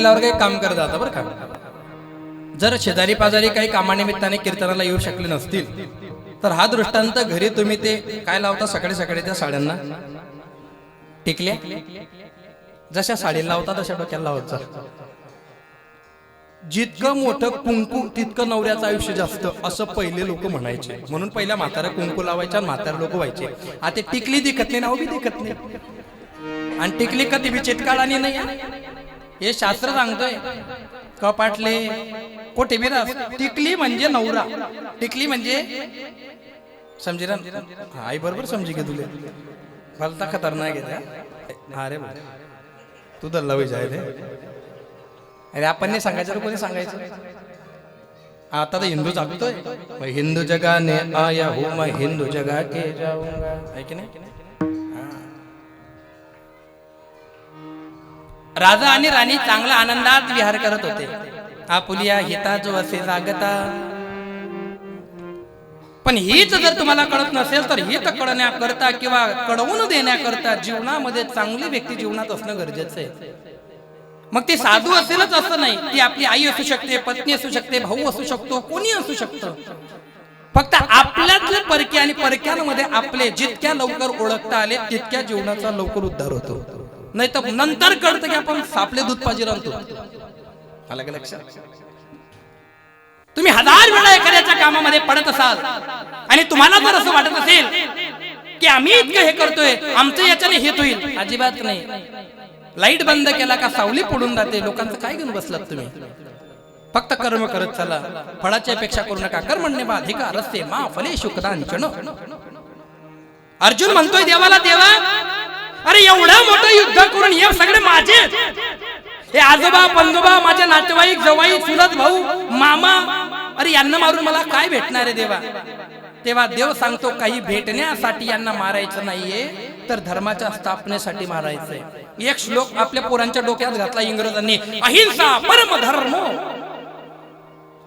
मुंबईला वगैरे काम करत जातं बरं का? जर शेजारी पाजारी काही कामानिमित्ताने कीर्तनाला येऊ शकले नसतील तर हा दृष्टांत घरी तुम्ही ते काय लावता सकाळी सकाळी त्या साड्यांना? टिकल्या? जशा साडी लावता तशा डोक्याला लावत जा. जितकं मोठं कुंकू तितकं नवऱ्याचं आयुष्य जास्त असं पहिले लोक म्हणायचे. म्हणून पहिल्या म्हातारा कुंकू लावायच्या आणि म्हातारा लोक व्हायचे. आता टिकली दिखत नाही नाव बी दिखत नाही. आणि टिकली कधी बी चिटकाळानी नाही. हा. शास्त्र सांगतोय. कपाटले राहत. टिकली म्हणजे नवरा. टिकली म्हणजे समजे ना हा, आई बरोबर समजी घे तुले. भलता खतरनाक आहे त्या. हा रे बा. तू दल्ला जाय रे. अरे आपण नाही सांगायचं तर कोणी सांगायचं? आता तर हिंदू जागतोय. हिंदू जगाने आया हूँ मैं हिंदू जगा के जाऊंगा. है की नाही? राजा आणि राणी चांगला आनंदात विहार करत होते. आपुलिया हिता जो असे जागता. पण हीच जर तुम्हाला कळत नसेल तर हित कळण्याकरता किंवा कळवून देण्याकरता जीवनामध्ये चांगली व्यक्ती जीवनात असणं गरजेचं आहे. मग ती साधू असेलच असं नाही. ती आपली आई असू शकते पत्नी असू शकते भाऊ असू शकतो कोणी असू शकतं. फक्त आपल्यातले परके आणि परक्यांमध्ये आपले जितक्या लवकर ओळखता आले तितक्या जीवनाचा लवकर उद्धार होतो. नाही तर नंतर कळतं की आपण सापले दूध पाजी राहतो आलं का लक्षात? तुम्ही हजार वेळा एखाद्याच्या कामामध्ये पडत असाल आणि तुम्हाला जर असं वाटत असेल की आम्ही इतकं हे करतोय आमचं याच्याने हेत होईल. अजिबात नाही. लाइट बंद केला का सावली पडून जाते लोकांचं काय घेऊन बसलात तुम्ही? फक्त कर्म करत चला. फळाची अपेक्षा करू नका. कर्मण्य बाधिका रस्ते मा फले शुक्रांचन अर्जुन म्हणतोय देवाला देवा अरे एवढं मोठं युद्ध करून हे सगळे माझे. हे आजोबा पंजोबा माझे नातेवाईक जवाई चुलत भाऊ मामा अरे यांना मारून मला काय भेटणार आहे देवा? तेव्हा देव सांगतो काही भेटण्यासाठी यांना मारायचं नाहीये तर धर्माच्या स्थापनेसाठी मारायचंय. एक श्लोक आपल्या पोरांच्या डोक्यात घातला इंग्रजांनी अहिंसा परम धर्म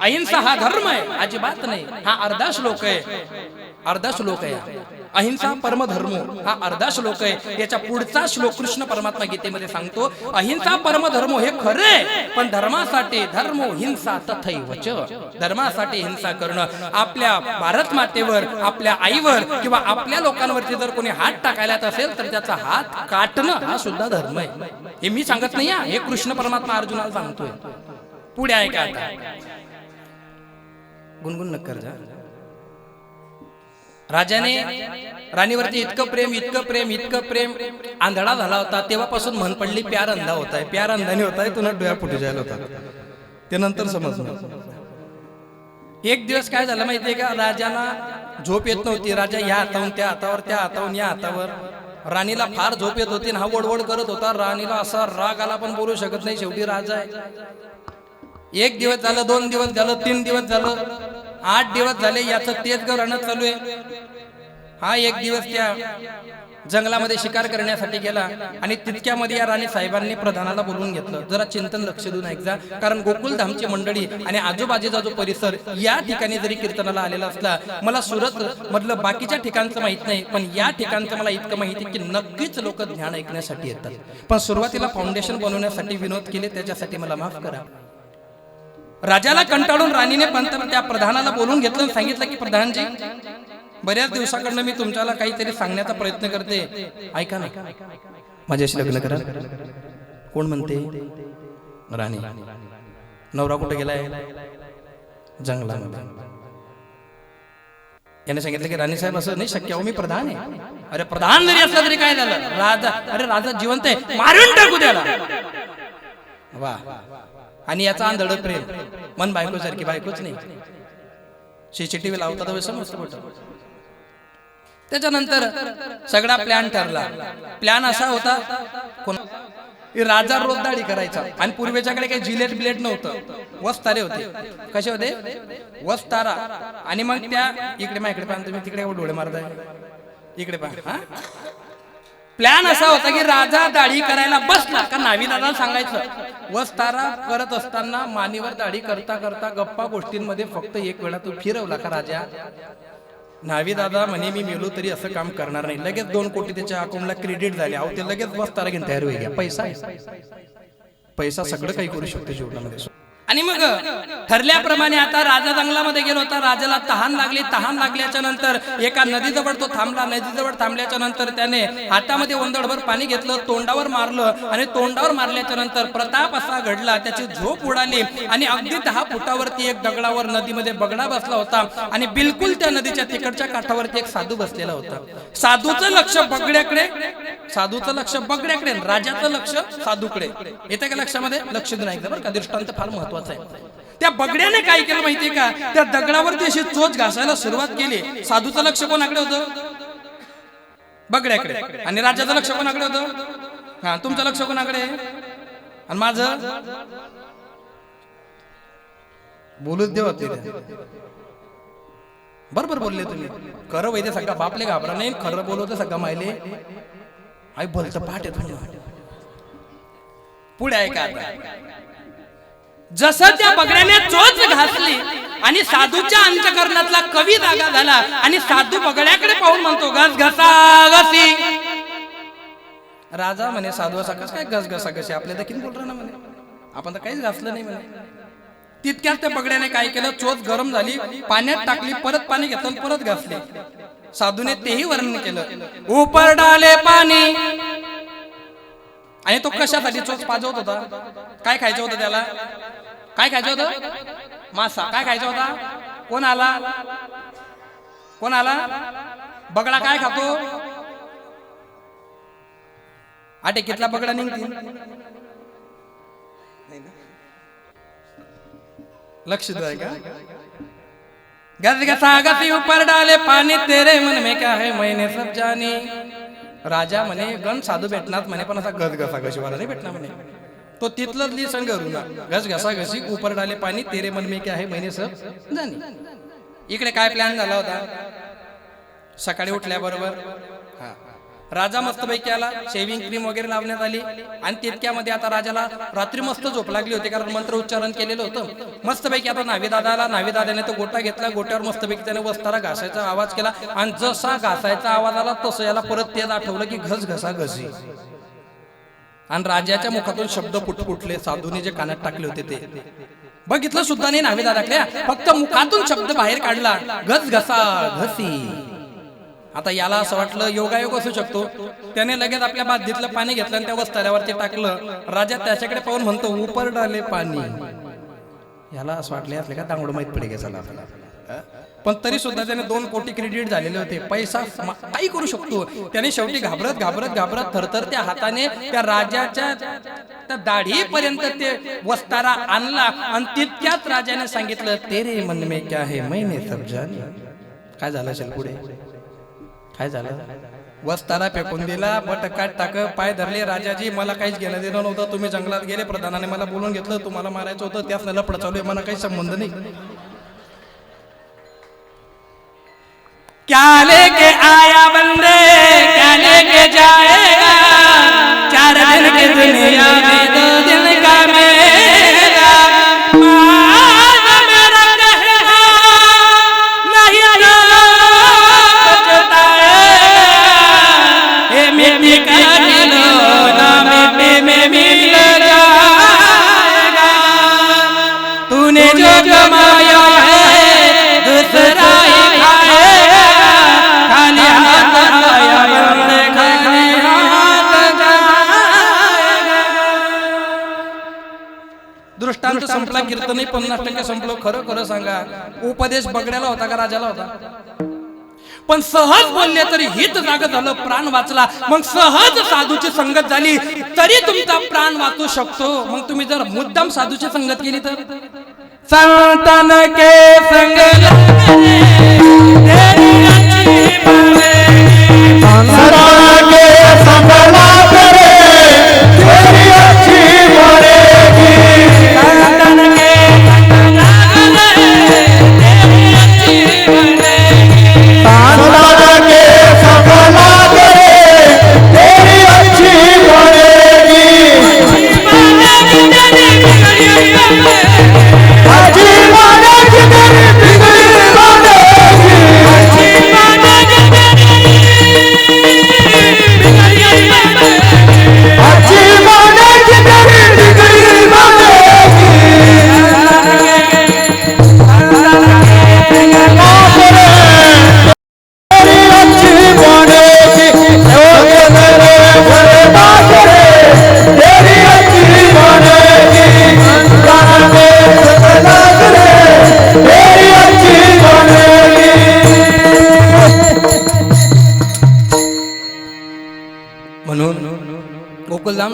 अहिंसा हा धर्म आहे. अजिबात नाही. हा अर्धा श्लोक आहे. अर्धा श्लोक आहे. अहिंसा परमधर्म. हा अर्धा श्लोक आहे. याच्या पुढचा श्लोक कृष्ण परमात्मा गीतेमध्ये सांगतो अहिंसा परमधर्म हे खरे पण धर्मासाठी धर्म हिंसा तथैवच धर्मासाठी हिंसा करणं आपल्या भारत मातेवर आपल्या आईवर किंवा आपल्या लोकांवरती जर कोणी हात टाकायला असेल तर त्याचा हात काटणं हा सुद्धा धर्म आहे. हे मी सांगत नाही हे. कृष्ण परमात्मा अर्जुनाला सांगतोय. पुढे आहे का आता. गुणगुण नक्कर जा. राजाने राणीवरती इतकं प्रेम इतकं प्रेम इतकं प्रेम आंधळा झाला होता. तेव्हापासून म्हण पडली प्यार अंधा होताय प्यार अंधाने होत आहे. तुला डोळ्या फुटी जायला होता. ते नंतर समजलं. एक दिवस काय झालं माहितीये का? राजाला झोप येत नव्हती. राजा या हाताहून त्या हातावर त्या हाताहून या हातावर राणीला फार झोप येत होती हा वडवड करत होता. राणीला असा राग आला पण बोलू शकत नाही. शेवटी राजा आहे. एक दिवस झालं दोन दिवस झालं तीन दिवस झालं आठ दिवस झाले याचं तेच गरणं चालू आहे. हा एक दिवस त्या जंगलामध्ये शिकार करण्यासाठी गेला आणि तितक्यामध्ये या राणी साहेबांनी प्रधानाला बोलवून घेतलं. जरा चिंतन लक्ष देऊन ऐकजा कारण गोकुलधामची मंडळी आणि आजूबाजूचा जो परिसर या ठिकाणी जरी कीर्तनाला आलेला असला मला सुरत मधलं बाकीच्या ठिकाणचं माहीत नाही पण या ठिकाणचं मला इतकं माहिती की नक्कीच लोक ध्यान ऐकण्यासाठी येतात. पण सुरुवातीला फाउंडेशन बनवण्यासाठी विनोद केले त्याच्यासाठी मला माफ करा. राजाला कंटाळून राणीने पंत त्या प्रधानाला बोलून घेतलं आणि सांगितलं की प्रधानजी बऱ्याच दिवसाकडनं मी तुमच्याला काहीतरी सांगण्याचा प्रयत्न करते. ऐका ना. माझ्याशी लग्न करा. कोण म्हणते? राणी. नवरा कुठे गेलाय? जंगलामध्ये. याने सांगितलं की राणी साहेब असं नाही शक्य अहो मी प्रधान आहे. अरे प्रधान जरी असला तरी काय झालं? राजा अरे राजा जिवंत आहे. मारून टाकू त्याला. वा. आणि याचा आंधळ प्रेम. मन बायको सारखी बायकोच नाही. सीसीटीव्ही लावता तर समजतं कुठं त्याच्यानंतर सगळा प्लॅन ठरला. प्लॅन असा होता कोण राजा रोज दाढी करायचा. आणि पूर्वेच्याकडे काही जिलेट बिलेट नव्हतं. वस्तारे होते. कसे होते? वस्तारा. आणि मग त्या इकडे मा इकडे पाहा तुम्ही तिकडे एवढे डोळे मारताय. इकडे पहा हा? प्लॅन असा होता की राजा दाढी करायला बसला. का नावी दादा सांगायचं? वस्तारा करत असताना मानीवर दाढी करता करता गप्पा गोष्टींमध्ये फक्त एक वेळा तू फिरवला का राजा? नावी दादा म्हणे मी मेलो तरी असं काम करणार नाही. लगेच दोन कोटी त्याच्या अकाउंटला क्रेडिट झाले. अहो ते लगेच वस्तारा घेऊन तयार होईल. पैसा. पैसा सगळं काही करू शकतो जीवनामध्ये. आणि मग ठरल्याप्रमाणे आता राजा जंगलामध्ये गेलो होता. राजाला तहान लागली. तहान लागल्याच्या नंतर एका नदीजवळ तो थांबला. नदीजवळ थांबल्याच्या नंतर त्याने हातामध्ये वंदडभर पाणी घेतलं तोंडावर मारलं आणि तोंडावर मारल्याच्या नंतर प्रताप असा घडला. त्याची झोप उडाली आणि अगदी दहा फुटावरती एक दगडावर नदीमध्ये बगडा बसला होता. आणि बिलकुल त्या नदीच्या तिकडच्या काठावरती एक साधू बसलेला होता. साधूचं लक्ष बगड्याकडे साधूचं लक्ष बगड्याकडे राजाचं लक्ष साधूकडे येते का लक्षामध्ये लक्ष एकदा बरं का दृष्टांत फार महत्वाचं आहे. त्या बगड्याने काय केलं माहितीये का? त्या दगडावरती अशी चोच घासायला सुरुवात केली. साधूचं लक्ष कोणाकडे होतं? बगड्याकडे. आणि राजाचं लक्ष कोणाकडे होतं? हा तुमचं लक्ष कोणाकडे? आणि माझं? बोलूच देव बरोबर बोलले तुम्ही. खरं वैद्य सगळा बापले घाबरा नाही खरं बोलवतं सगळं माहिले आई बोलत पाठ येतो म्हणजे. पुढे आहे का जसं त्या बगड्याने चोच घासली आणि साधूच्या अंतकरणातला कवी जागा झाला आणि साधू बगड्याकडे पाहून म्हणतो घस घसा घसी राजा म्हणे साधू असा कस काय घस घसा घसी आपल्या देखील बोल ना म्हणे. आपण तर काहीच घासलं नाही म्हणे. तितक्याच त्या बगड्याने काय केलं? चोच गरम झाली पाण्यात टाकली परत पाणी घेतलं परत घासली. साधूने तेही वर्णन केलं. उपर डाले पाणी. आणि तो कशासाठी चोच पाजवत होता? काय खायचं होतं त्याला? काय खायचं होतं? मासा. काय खायचा होता? कोण आला कोण आला बगडा काय खातो? आटे कितला बगडा निघतील लक्ष द्या का गज गसा ऊपर डाले पाणी तेरे मन में क्या है मैंने सब जानी. राजा म्हणे गण साधू भेटणार म्हणे पण असा गज घसा नाही भेटणार म्हणे. तो तिथलंच ली घरून ना घसा घसी ऊपर डाले पाणी तेरे मन में क्या आहे मैंने इकडे काय प्लॅन झाला होता? सकाळी उठल्याबरोबर. हा. राजा मस्तपैकी आला शेव्हिंग क्रीम वगैरे लावण्यात आली. आणि तितक्यामध्ये आता राजाला रात्री मस्त झोप लागली होती कारण मंत्र उच्चारण केलेलं होतं. मस्तपैकी आता नावी आला. नावी तो गोटा घेतला. गोट्यावर मस्तपैकी त्याने वस्तारा घासायचा आवाज केला. आणि जसा घासायचा आवाज आला तसं याला परत तेच आठवलं की घस घसा घसी. आणि राजाच्या मुखातून शब्द फुटफुटले साधूने जे कानात टाकले होते ते. बघितलं सुद्धा नाही नावे फक्त मुखातून शब्द बाहेर काढला. घस घसा घसी. आता याला असं वाटलं योगायोग असू शकतो. त्याने लगेच आपल्या बादलीतलं पाणी घेतलं आणि त्या वस्ताऱ्यावरती टाकलं. राजा त्याच्याकडे पाहून म्हणतो उपरडाले पाणी. याला असं वाटलं असले का तांगड माहीत पडे चला आपल्याला? पण तरी सुद्धा त्याने दोन कोटी क्रेडिट झालेले होते. पैसा काही करू शकतो. त्याने शेवटी घाबरत घाबरत घाबरत थरथर त्या हाताने त्या राजाच्या त्या दाढीपर्यंत ते वस्तारा आणला. आणि तितक्यात राजाने सांगितलं तेरे मन मे क्या है? मैने सब काय झालं असेल पुढे? काय झालं? वस्तारा फेकून दिला बटकाट टाक पाय धरले राजाजी मला काहीच घेणं देणं नव्हतं. तुम्ही जंगलात गेले प्रधानाने मला बोलून घेतलं तुम्हाला मारायचं होतं त्याच लपड चालू आहे मला काही संबंध नाही. क्या लेके आया बंदे क्या लेके जाएगा चार दिन की दुनिया में संपला कीर्तनही पन्नास टक्के संपलो. खरं खरं सांगा. उपदेश बगड्याला होता का राजाला होता? पण सहज बोलले तरी हित जाग झालं प्राण वाचला. मग सहज साधूची संगत झाली. तरी तुमचा प्राण वाचू शकतो. मग तुम्ही जर मुद्दाम साधूची संगत केली तर? संतन के संग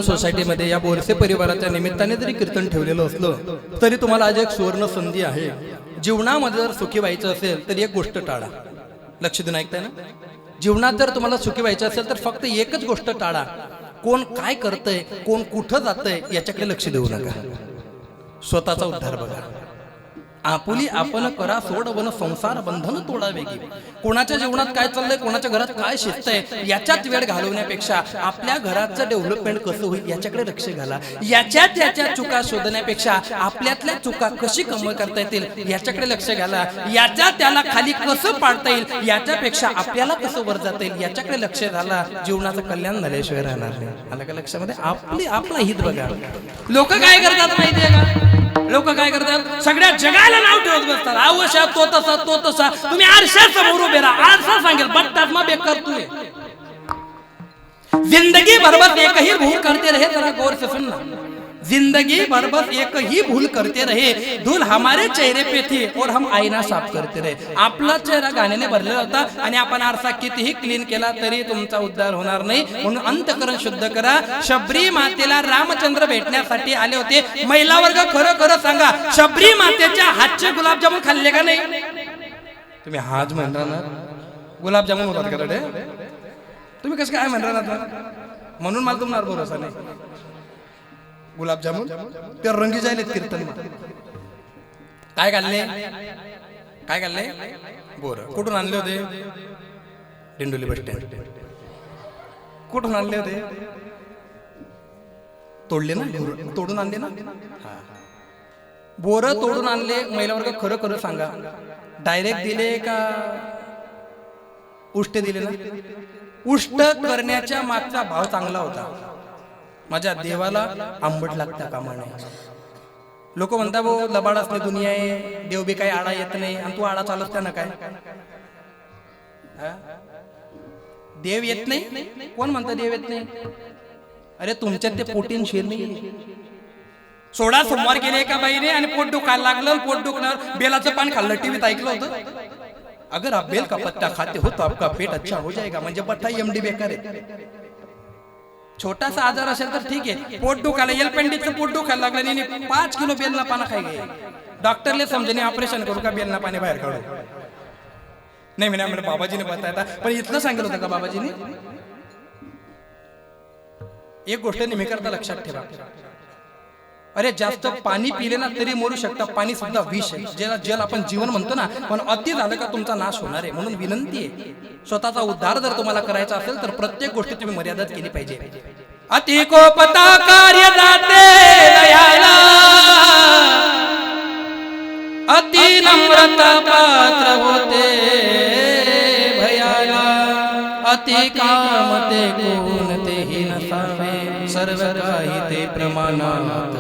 सोसायटीमध्ये या बोरसे परिवाराच्या निमित्ताने जरी कीर्तन ठेवलेलं असलं तरी तुम्हाला आज एक सुवर्ण संधी आहे. जीवनामध्ये जर सुखी व्हायचं असेल तर एक गोष्ट टाळा. लक्ष देऊन ऐकताय ना? जीवनात जर तुम्हाला सुखी व्हायचं असेल तर फक्त एकच गोष्ट टाळा. कोण काय करतंय कोण कुठं जातंय याच्याकडे लक्ष देऊ नका. स्वतःचा उद्धार बघा. आपुली आपण करा सोड वन संसार बंधन तोडा वेगी कोणाच्या जीवनात काय चाललंय कोणाच्या घरात काय शिजतंय याच्यात वेळ घालवण्यापेक्षा आपल्या घराचं डेव्हलपमेंट कसं होईल याच्याकडे लक्ष घाला. याच्यात याच्या चुका शोधण्यापेक्षा आपल्यातल्या चुका कशी कमी करता येतील याच्याकडे लक्ष घाला. याच्या त्याला खाली कसं पाडता येईल याच्यापेक्षा आपल्याला कसं वर जाता येईल याच्याकडे लक्ष घाला. जीवनाचं कल्याण झाल्याशिवाय राहणार नाही. आलं का लक्षामध्ये? आपली आपला हित बघा. लोक काय करतात माहितीये का? लोक काय करतात? सगळ्या जगाला नाव ठेवत बसतात. आवश्या तो तसा तो तसा. तुम्ही आरशा समोर उभे राहा. आरसा सांगेल बट्टात मग बेकार तू जिंदगी भर एकही एक भूल करते रहे जरा गौर से सुनना जिंदगी भर बस एक ही भूल करते रहे। धूल हमारे चेहरे पे थी और हम आईना साफ करते रहे। आपला चेहरा घाण्याने भरलेला होता आणि आपण आरसा कितीही क्लीन केला तरी तुमचा उद्धार होणार नाही. म्हणून अंतकरण शुद्ध करा. शबरी मातेला रामचंद्र भेटण्यासाठी आले होते. महिला वर्ग खरं खरं सांगा. शबरी मातेच्या हातचे गुलाबजामुन खाल्ले का नाही? तुम्ही हाच म्हणणार? ना गुलाबजामुन होतात का रे तुम्ही कसं काय म्हणणार? आता म्हणून मला तुम्हाला भरोसा नाही. गुलाबजामुन ते रंगी जाईल कीर्तन काय घालले? काय घालले? बोर. कुठून आणले होते? Dindoli bus stand. कुठून आणले होते? तोडले ना? तोडून आणले ना? बोर तोडून आणले. महिला वर्ग खरं खरं सांगा. डायरेक्ट दिले का उष्ट दिले ना? उष्ट करण्याच्या मागचा भाव चांगला होता. माझ्या देवाला आंबट लागता कामा नये लोक म्हणता भाऊ लबाड असले दुनिया आहे देव बी काही आडा येत नाही आणि तू आडा चालत ना काय? हा? देव येत नाही? कोण म्हणता देव येत नाही? अरे तुमच्यात ते पोटीन शिर नाही. सोळा सोमवार गेले एका बाईने आणि पोट दुखायला लागलं पोट दुखल्यावर बेलाचं पान खाल्लं. टीव्हीत ऐकलं होतं. अगर आप बेल का पत्ता खाते हो तो आपका पेट अच्छा हो जाएगा म्हणजे बठ्ठा एमडी बेकार आहे. छोटासा आजार असेल तर ठीक आहे. पोट दुखायला एलपेंडीचं पोट दुखायला लागलं आणि पाच किलो बेलना पाना खाई गे डॉक्टरले समजेने ऑपरेशन करू का बेलना पाणी बाहेर काढू? नाही म्हणे म्हणजे बाबाजीने बतायला पण इथलं सांगितलं होतं का बाबाजीने? एक गोष्ट नेहमी करता लक्षात ठेवा. अरे जास्त पाणी पिले ना तरी मरू शकता. पाणी सुद्धा विष आहे. ज्याला जल आपण जीवन म्हणतो ना पण अति झालं का तुमचा नाश होणार आहे? म्हणून विनंती आहे. स्वतःचा उद्धार जर तुम्हाला करायचा असेल तर प्रत्येक गोष्टी तुम्ही मर्यादित केली पाहिजे. अति कोपता कार्य जाते अति नम्रता पात्र होते भयाला. अति काम ते कोण सर्व काही ते प्रमाणात.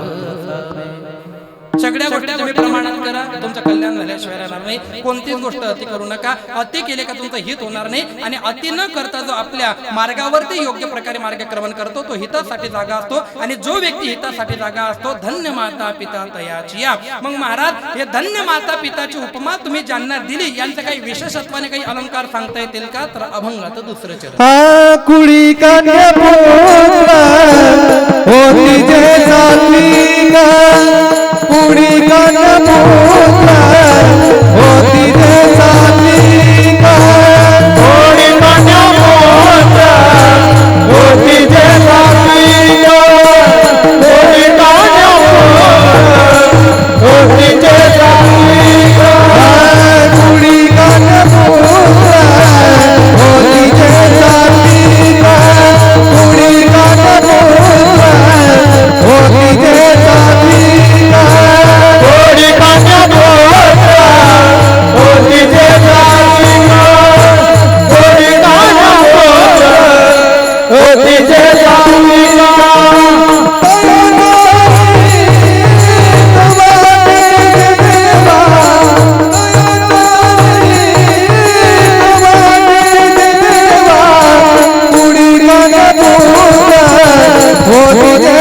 सगळ्या गोष्टी तुम्ही प्रमाणात करा. तुमचं कल्याण झाल्याशिवाय राहणार नाही. कोणतीच गोष्ट अति करू नका. अति केले का तुमचं हित होणार नाही. आणि अति न करता जो आपल्या मार्गावरती योग्य प्रकारे मार्गक्रमण करतो तो हितासाठी जागा असतो. आणि जो व्यक्ती हितासाठी जागा असतो धन्य माता पिता तयाची या. मग महाराज हे धन्य माता पिताची उपमा तुम्ही ज्यांना दिली यांचं काही विशेषत्वाने काही अलंकार सांगता येतील का? तर अभंगाचं दुसरं चरण. 嗯